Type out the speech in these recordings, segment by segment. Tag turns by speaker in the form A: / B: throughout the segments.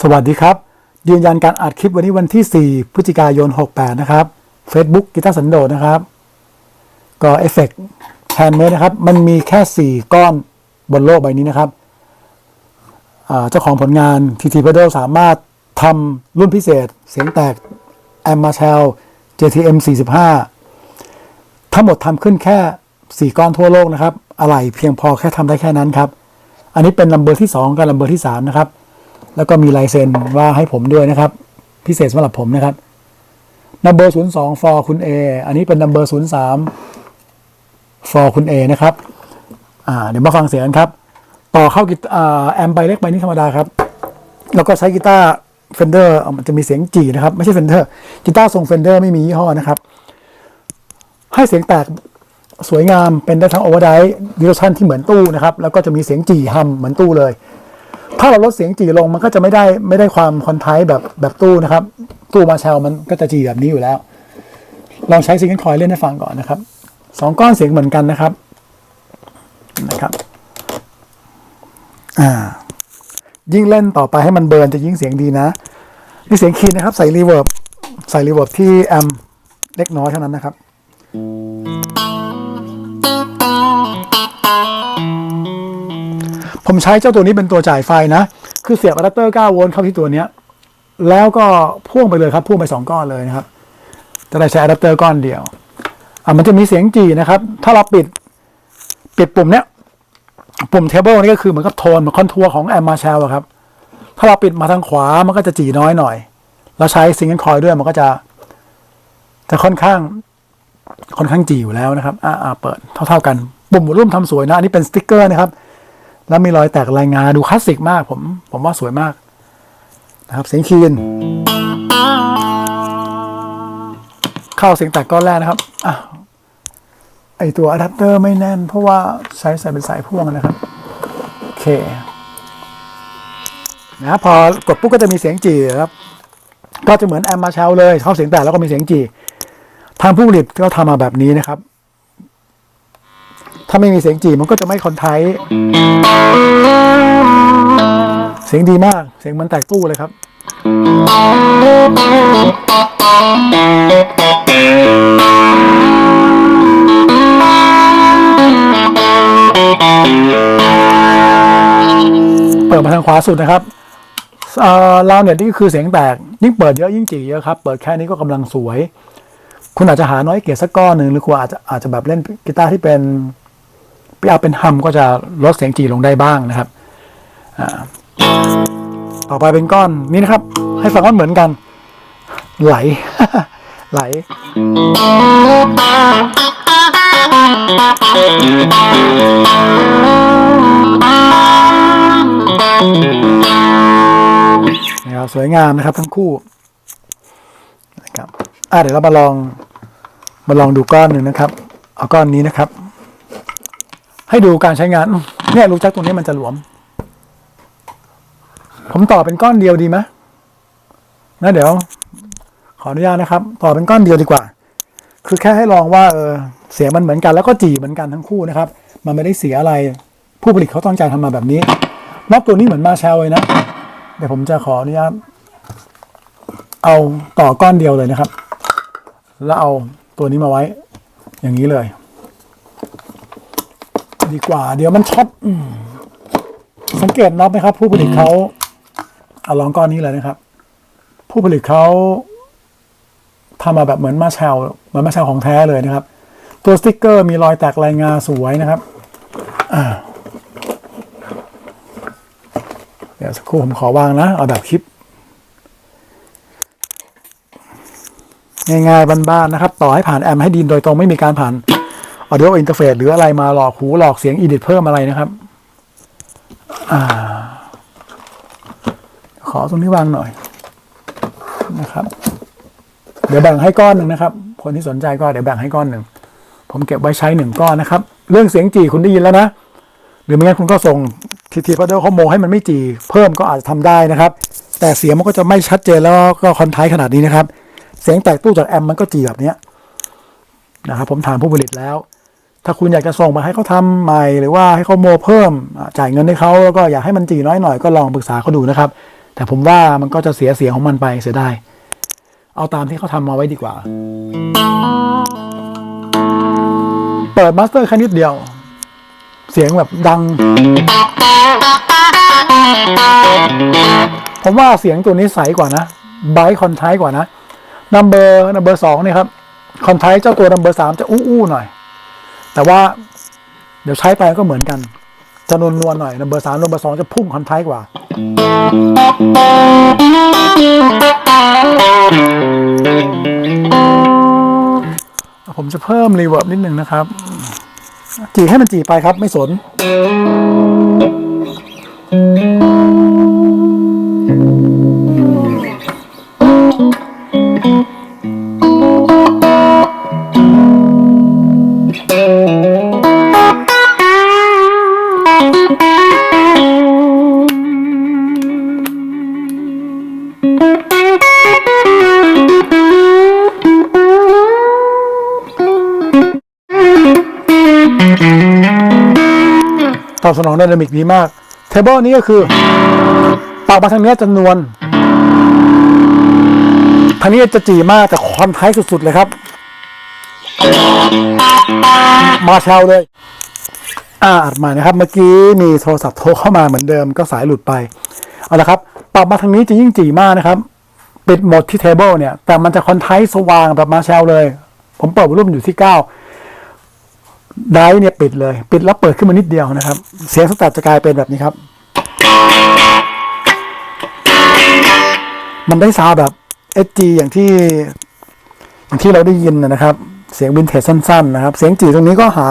A: สวัสดีครับ ยืนยันการอัดคลิปวันนี้วันที่ 4 พฤศจิกายน 68 นะครับ Facebook กีตาร์สันโดษนะครับ ก็เอฟเฟกต์แฮนด์เมดนะครับ มันมีแค่ 4 ก้อนบนโลกใบนี้นะครับ เจ้าของผลงาน TT Pedal สามารถทำรุ่นพิเศษ เสียงแตก a m m a c h e l JTM 45 ทั้งหมดทำขึ้นแค่ 4 ก้อนทั่วโลกนะครับ อะไรเพียงพอแค่ทำได้แค่นั้นครับ อันนี้เป็นลัมเบอร์ที่ 2 กับลัมเบอร์ที่ 3 นะครับ แล้วก็มีลายเซ็นว่าให้ผมด้วยนะครับ พิเศษสำหรับผมนะครับนัมเบอร์ศูนย์สอง for คุณ A อันนี้เป็นนัมเบอร์ศูนย์สาม for คุณ A นะครับอ่าเดี๋ยวมาฟังเสียงครับ ต่อเข้ากีตอ่าแอมใบเล็กใบนี้ธรรมดาครับ แล้วก็ใช้กีตาร์เฟนเดอร์มันจะมีเสียงจีนะครับ ไม่ใช่เฟนเดอร์กีตาร์ทรงเฟนเดอร์ไม่มียี่ห้อนะครับ ให้เสียงแตกสวยงามเป็นได้ทั้งโอเวอร์ไดดิโลชันที่เหมือนตู้นะครับ แล้วก็จะมีเสียงจีฮัมเหมือนตู้เลย ถ้าเราลดเสียงจีลงมันก็จะไม่ได้ไม่ได้ความคอนไทป์แบบแบบตู้นะครับ ตู้มาแชลมันก็จะจีแบบนี้อยู่แล้ว ลองใช้ซิงเกิลคอยเล่นให้ฟังก่อนนะครับสองก้อนเสียงเหมือนกันนะครับนะครับอ่ายิ่งเล่นต่อไปให้มันเบิร์นจะยิ่งเสียงดีนะนี่เสียงคีย์นะครับ ใส่รีเวิร์บใส่รีเวิร์บที่แอมเล็กน้อยเท่านั้นนะครับ ผมใช้เจ้าตัวนี้เป็นตัวจ่ายไฟนะ คือเสียบอะแดปเตอร์ 9 โวลต์เข้าที่ตัวเนี้ย แล้วก็พ่วงไปเลยครับพ่วงไป 2 ก้อนเลยนะครับ จะได้ใช้อะแดปเตอร์ก้อนเดียว อะมันจะมีเสียงจีนะครับ ถ้าเราปิดปิดปุ่มเนี้ย ปุ่มเทเบิลนี่ก็คือเหมือนกับโทนเหมือนคอนทัวร์ของแอมมาเชลครับ ถ้าเราปิดมาทางขวามันก็จะจีน้อยหน่อย แล้วใช้ซิงเกิลคอยด้วยมันก็จะ จะค่อนข้างค่อนข้างจีอยู่แล้วนะครับ อ่าเปิดเท่า ๆกัน ปุ่มรุ่มทำสวยนะ อันนี้เป็นสติ๊กเกอร์นะครับ แล้วมีรอยแตกลายงาดูคลาสสิกมาก ผม ผมว่าสวยมาก นะครับ เสียงคีนเข้าเสียงแตกก้อนแรกนะครับอะไอตัวอะแดปเตอร์ไม่แน่น เพราะว่าใช้ใส่เป็นสายพ่วงนะครับ โอเค นะพอกดปุ๊บก็จะมีเสียงจีครับ ก็จะเหมือนแอมมาเชลเลยเข้าเสียงแตกแล้วก็มีเสียงจีทางผู้ผลิตก็ทำมาแบบนี้นะครับ ถ้าไม่มีเสียงจีมันก็จะไม่คอนไทเสียงดีมาก เสียงมันแตกตู้เลยครับ เปิดมาทางขวาสุดนะครับเราวเนี่ยนี่คือเสียงแตก ยิ่งเปิดเยอะยิ่งจีเยอะครับ เปิดแค่นี้ก็กำลังสวย คุณอาจจะหาน้อยเกียร์สักก้อนหนึ่งหรือคุณอาจจะอาจจะแบบเล่นกีตาร์ที่เป็น พี่เอาเป็นฮัมก็จะลดเสียงจีลงได้บ้างนะครับต่อไปเป็นก้อนนี้นะครับ ให้ฟังว่าเหมือนกัน ไหล ไหล นะครับสวยงามนะครับทั้งคู่นะครับอะเดี๋ยวเรามาลองมาลองดูก้อนหนึ่งนะครับ เอาก้อนนี้นะครับ ให้ดูการใช้งานเนี่ยรูจักตรงนี้มันจะหลวม ผมต่อเป็นก้อนเดียวดีไหมนะเดี๋ยว ขออนุญาตนะครับ ต่อเป็นก้อนเดียวดีกว่า คือแค่ให้ลองว่าเออเสียงมันเหมือนกันแล้วก็จีเหมือนกันทั้งคู่นะครับ มันไม่ได้เสียอะไร ผู้ผลิตเขาตั้งใจทำมาแบบนี้นอตตัวนี้เหมือนมาแชลเลยนะ เดี๋ยวผมจะขออนุญาตเอาต่อก้อนเดียวเลยนะครับ แล้วเอาตัวนี้มาไว้ อย่างนี้เลย ดีกว่า เดี๋ยวมันช็อตสังเกตน็อตไหมครับ ผู้ผลิตเขาเอาลองก้อนนี้เลยนะครับ ผู้ผลิตเขาทำมาแบบเหมือนมาแชลเหมือนมาแชลของแท้เลยนะครับ ตัวสติกเกอร์มีรอยแตกลายงาสวยนะครับเดี๋ยวสักครู่ผมขอวางนะ เอาแบบคลิป ง่ายๆบ้านๆนะครับ ต่อให้ผ่านแอมให้ดินโดยตรงไม่มีการผ่าน audio interface หรืออะไรมาหลอกหูหลอกเสียงอีดิทเพิ่มอะไรนะครับอขอตรงนี้วางหน่อยนะครับ เดี๋ยวแบ่งให้ก้อนหนึ่งนะครับ คนที่สนใจก็เดี๋ยวแบ่งให้ก้อนหนึ่งผมเก็บไว้ใช้หนึ่งก้อนนะครับ เรื่องเสียงจีคุณได้ยินแล้วนะหรือไม่งั้นคุณก็ส่งทีทีพัดเดิลเขาโมให้มันไม่จีเพิ่มก็อาจจะทำได้นะครับ แต่เสียงมันก็จะไม่ชัดเจนแล้วก็คอนไทขนาดนี้นะครับ เสียงแตกตู้จากแอมมันก็จีแบบนี้นะครับผมถามผู้ผลิตแล้ว ถ้าคุณอยากจะส่งมาให้เขาทำใหม่หรือว่าให้เขาโมเพิ่มจ่ายเงินให้เขาแล้วก็อยากให้มันจีน้อยหน่อยก็ลองปรึกษาเขาดูนะครับ แต่ผมว่ามันก็จะเสียเสียงของมันไปเสียไดายเอาตามที่เขาทำมาไว้ดีกว่า เปิดมาสเตอร์แค่นิดเดียว เสียงแบบดัง ผมว่าเสียงตัวนี้ใสกว่านะไบคอนไทกว่านะนัมเบอร์นัมเบอร์สองเนี่ยครับคอนไทเจ้าตัวนัมเบอร์สามจะอู้ๆหน่อย แต่ว่าเดี๋ยวใช้ไปก็เหมือนกันจะนวลนวลหน่อยนะเบอร์สามนัมเบอร์สองจะพุ่งคอนทายกว่า ผมจะเพิ่มรีเวิร์บนิดนึงนะครับ จีให้มันจีไปครับไม่สน ดนามิกดีมาก เทเบิลนี้ก็คือปากมาทางเนี้จะนวลทางนี้จะจีมากแต่คอนไทยสุด ๆ เลยครับ มาเชาเลย อ่าอัดม่นะครับ เมื่อกี้มีโทรศัพท์โทรเข้ามาเหมือนเดิมก็สายหลุดไป เอาละครับ ปรับมาทางนี้จะยิ่งจีมากนะครับ ปิดหมดที่เทเบิลเนี่ย แต่มันจะคอนไทสว่างแบบมาเชลเลย ผมเปิดวอลุ่มอยู่ที่ 9 ไดร์เนี่ยปิดเลย ปิดแล้วเปิดขึ้นมานิดเดียวนะครับ เสียงสแตทจะกลายเป็นแบบนี้ครับ มันได้ซาวแบบ SG อย่างที่ อย่างที่เราได้ยินนะครับ เสียงวินเทจสั้น ๆ นะครับ เสียงจีตรงนี้ก็หา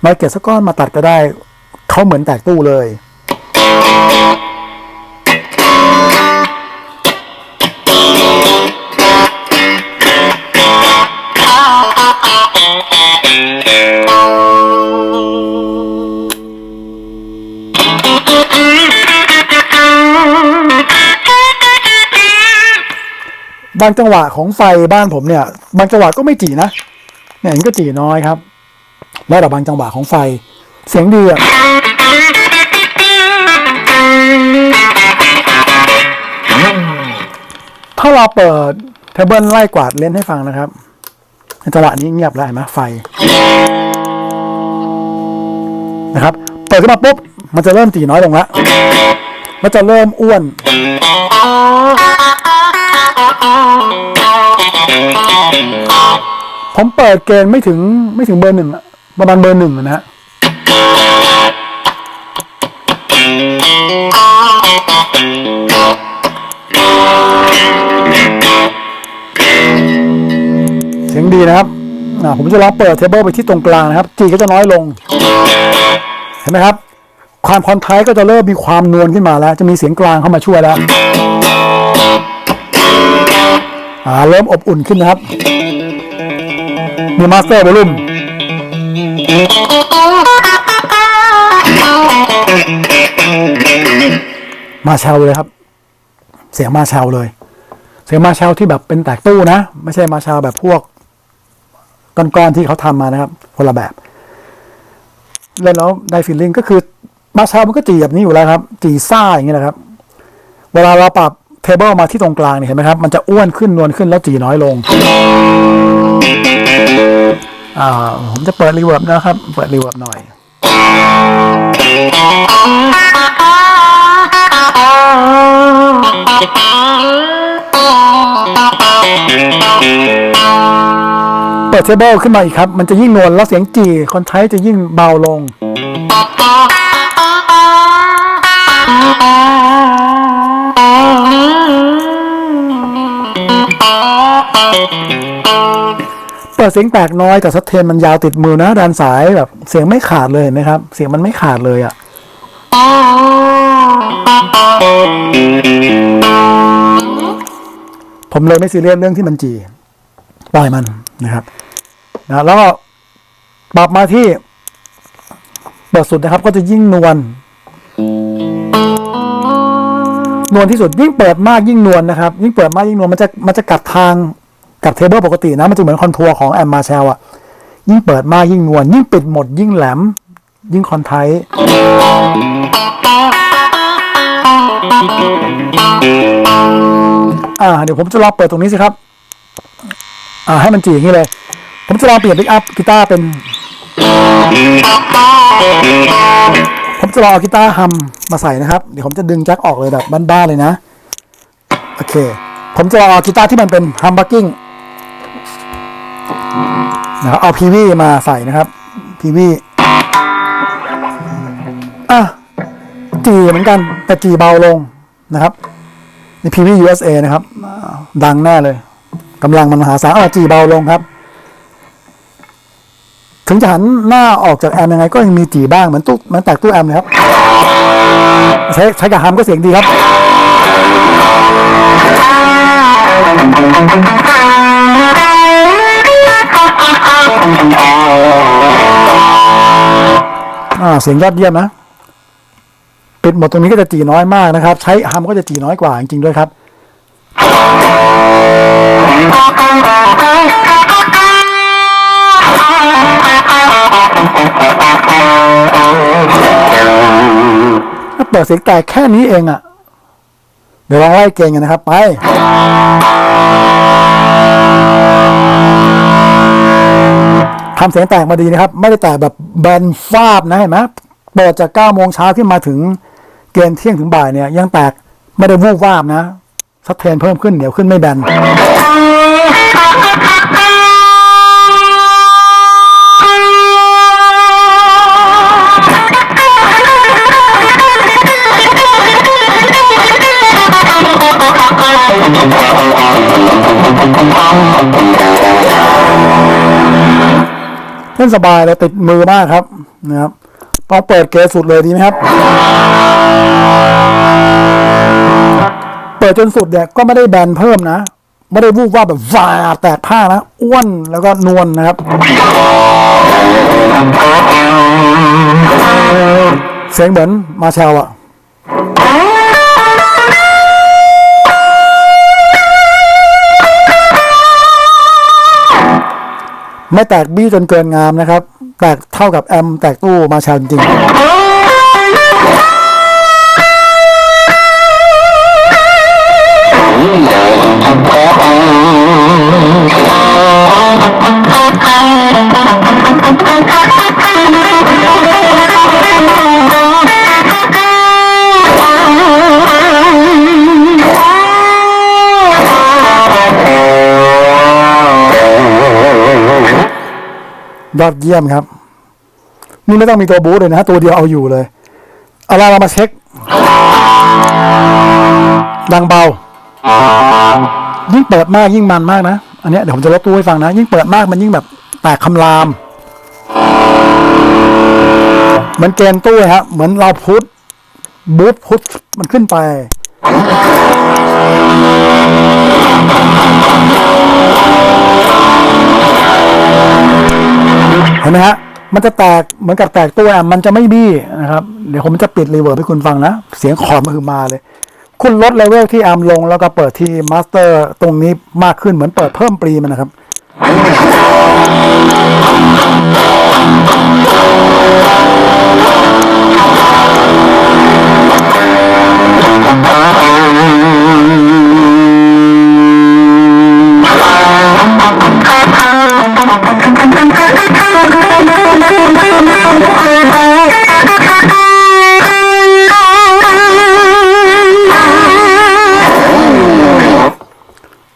A: ไมเกตสักก้อนมาตัดก็ได้ เขาเหมือนแตกตู้เลยางจังหวะของไฟบ้านผมเนี่ย บางจังหวะก็ไม่จีนะเนี่ยเห็นก็จีน้อยครับ แล้วแต่บางจังหวะของไฟ เสียงดีอะถ้าเราเปิดเทเบิลไล่กวาดเล่นให้ฟังนะครับในจังหวะนี้เงียบแล้วเห็นไหมไฟนะครับ เปิดขึ้นมาปุ๊บ มันจะเริ่มจีน้อยลงแล้วมันจะเริ่มอ้วน ผมเปิดเกณฑ์ไม่ถึงไม่ถึงเบอร์หนึ่งอะประมาณเบอร์หนึ่งอะนะฮะเสียงดีนะครับอ่าผมจะลองเปิดเทเบิลไปที่ตรงกลางนะครับจีก็จะน้อยลง เห็นไหมครับ ความคอนไทก็จะเริ่มมีความนวลขึ้นมาแล้ว จะมีเสียงกลางเข้ามาช่วยแล้ว อ่าเริ่มอบอุ่นขึ้นนะครับ มีมาสเตอร์วอลุ่มมาเชลเลยครับ เสียงมาเชลเลย เสียงมาเชลที่แบบเป็นแตกตู้นะ ไม่ใช่มาเชลแบบพวกก้อนๆที่เขาทำมานะครับ คนละแบบ เล่นแล้วได้ฟีลลิ่งก็คือมาเชลมันก็จีแบบนี้อยู่แล้วครับ จีซ่าอย่างนี้แหละครับ เวลาเราปรับ เทเบิลมาที่ตรงกลางเนี่ยเห็นไหมครับ มันจะอ้วนขึ้นนวลขึ้นแล้วจีน้อยลง อ่า ผมจะเปิดรีเวิร์บนะครับ เปิดรีเวิร์บหน่อย เปิดเทเบิลขึ้นมาอีกครับ มันจะยิ่งนวลแล้วเสียงจีคอนไทจะยิ่งเบาลง เปิดเสียงแตกน้อยแต่สเทนมันยาวติดมือนะด้านสายแบบเสียงไม่ขาดเลยเห็นไหมครับ เสียงมันไม่ขาดเลยอะ่ะผมเลยไม่ซีเรียสเรื่องที่มันจีปล่อยมันนะครับนะแล้วก็ปรับมาที่เปิดสุดนะครับ ก็จะยิ่งนวล นวลที่สุดยิ่งเปิดมากยิ่งนวลนะครับ ยิ่งเปิดมากยิ่งนวลมันจะมันจะกัดทางกับเทเบิลปกตินะ มันจะเหมือนคอนทัวร์ของแอมมาเชลอะยิ่งเปิดมากยิ่งนวลยิ่งปิดหมดยิ่งแหลม ยิ่งคอนไทอ่าเดี๋ยวผมจะลองเปิดตรงนี้สิครับ อ่าให้มันจีอย่างนี้เลย ผมจะลองเปลี่ยนพิกอัพกีตาร์เป็น ผมจะลองเอากีตาร์ฮัมมาใส่นะครับ เดี๋ยวผมจะดึงแจ็คออกเลยแบบบ้านๆเลยนะ โอเค ผมจะลองเอากีตาร์ที่มันเป็นฮัมบักกิ้งนะครับเอาพีวีมาใส่นะครับพีวีอะจีเหมือนกัน แต่จีเบาลงนะครับนี่พีวี USA นะครับ ดังแน่เลยกำลังมันมหาศาลเอาจีเบาลงครับ ถึงจะหันหน้าออกจากแอมยังไงก็ยังมีจีบ้างเหมือนตู้เหมือนแตกตู้แอมเลยครับ ใช้ใช้กับฮัมก็เสียงดีครับเสียงยอดเยี่ยมนะปิดหมดตรงนี้ก็จะจีน้อยมากนะครับ ใช้ฮัมก็จะจีน้อยกว่าจริงๆด้วยครับ ถ้าเปิดเสียงแตกแค่นี้เองอะ่ะ เดี๋ยวลองไล่เกณฑ์กันนะครับ ไปทำเสียงแตกมาดีนะครับ ไม่ได้แตกแบบแบนฟาบนะเห็นไหมเปิดจาก9โมงเช้าขึ้นมาถึงเกณฑ์เที่ยงถึงบ่ายเนี่ย ยังแตกไม่ได้วูบวาบนะสัดเทนเพิ่มขึ้นเดี๋ยวขึ้นไม่แบน เล่นสบายเลยติดมือมากครับนะครับต้องเปิดเกสสุดเลยดีไหมครับ เปิดจนสุดเนี่ยก็ไม่ได้แบนเพิ่มนะ ไม่ได้วูบว่าแบบวาแตกผ้านะ อ้วนแล้วก็นวลนะครับ เสียงเหมือนมาแชลอะ ไม่แตกบี้จนเกินงามนะครับ แตกเท่ากับแอมแตกตู้มาชาจริงอ ยอดเยี่ยมครับ นี่ไม่ต้องมีตัวบูทเลยนะ ตัวเดียวเอาอยู่เลยเอาล่ะเรามาเช็ค ดังเบา ยิ่งเปิดมากยิ่งมันมากนะ อันนี้เดี๋ยวผมจะลดตู้ให้ฟังนะ ยิ่งเปิดมากมันยิ่งแบบแตกคำราม เหมือนเกณฑ์ตู้ครับเหมือนเราพุทบูทพุทมันขึ้นไป เห็นไหมฮะ มันจะแตกเหมือนกับแตกตัวมมันจะไม่บี้นะครับ เดี๋ยวผมจะปิดรีเวิร์บให้คุณฟังนะ เสียงคอร์ดมันคือมาเลย คุณลดเลเวลที่แอมลงแล้วก็เปิดที่มาสเตอร์ตรงนี้มากขึ้นเหมือนเปิดเพิ่มปรีมันนะครับ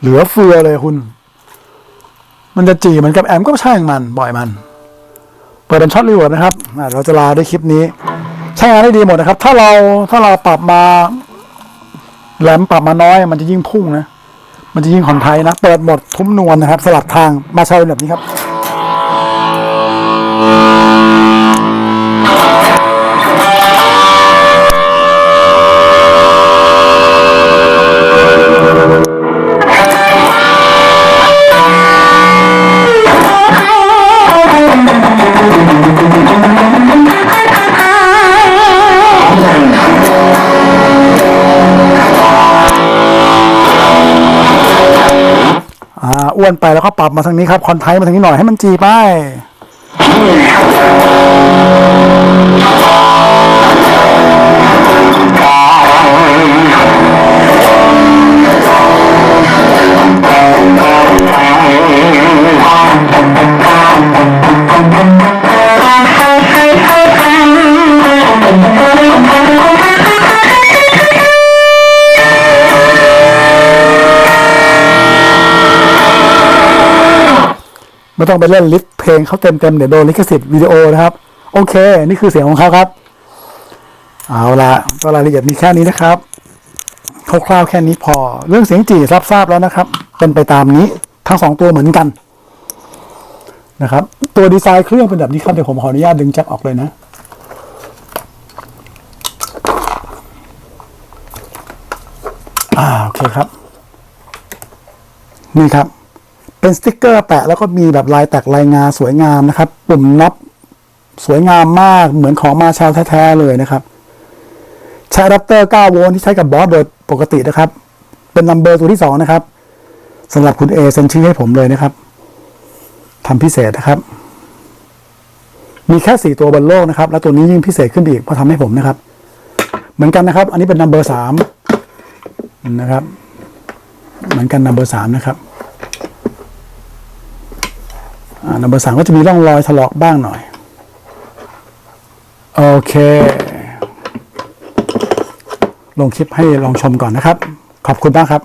A: เหลือเฟือเลยคุณ มันจะจีเหมือนกับแอมก็ช่างมันบ่อยมัน เปิดเป็นช็อตรีเวิร์บนะครับเราจะลาด้วยคลิปนี้ ใช้งานได้ดีหมดนะครับ ถ้าเราถ้าเราปรับมาแหลมปรับมาน้อย มันจะยิ่งพุ่งนะ มันจะยิ่งขอนไทยนะ เปิดหมดทุ่มนวลนะครับ สลับทางมาใช้แบบนี้ครับ อ้วนไปแล้วก็ปรับมาทางนี้ครับคอนไทยมาทางนี้หน่อยให้มันจีไป ไม่ต้องไปเล่นลิสเพลงเขาเต็มๆเดี๋ยวโดนลิขสิทธิ์วิดีโอนะครับ โอเค นี่คือเสียงของเขาครับ เอาละก็รายละเอียดมีแค่นี้นะครับคร่าวๆแค่นี้พอ เรื่องเสียงจีรับทราบแล้วนะครับเป็นไปตามนี้ทั้งสองตัวเหมือนกันนะครับ ตัวดีไซน์เครื่องเป็นแบบนี้ครับเดี๋ยวผมขออนุญาตดึงแจ็คออกเลยนะอ่าโอเคครับ นี่ครับ เป็นสติกเกอร์แปะแล้วก็มีแบบลายแตกลายงาสวยงามนะครับ ปุ่มน็อปสวยงามมากเหมือนของมาแชลแท้ๆเลยนะครับ ใช้อะแดปเตอร์ 9 โวลต์ที่ใช้กับบอสโดยปกตินะครับ เป็นนัมเบอร์ตัวที่ 2 นะครับสำหรับคุณเอเซ็นชื่อให้ผมเลยนะครับทำพิเศษนะครับ มีแค่ 4 ตัวบนโลกนะครับ แล้วตัวนี้ยิ่งพิเศษขึ้นอีกเพราะทำให้ผมนะครับ เหมือนกันนะครับ อันนี้เป็นนัมเบอร์สามนะครับ เหมือนกันนัมเบอร์สามนะครับ นัมเบอร์สามก็จะมีร่องรอยถลอกบ้างหน่อย โอเค ลงคลิปให้ลองชมก่อนนะครับ ขอบคุณมากครับ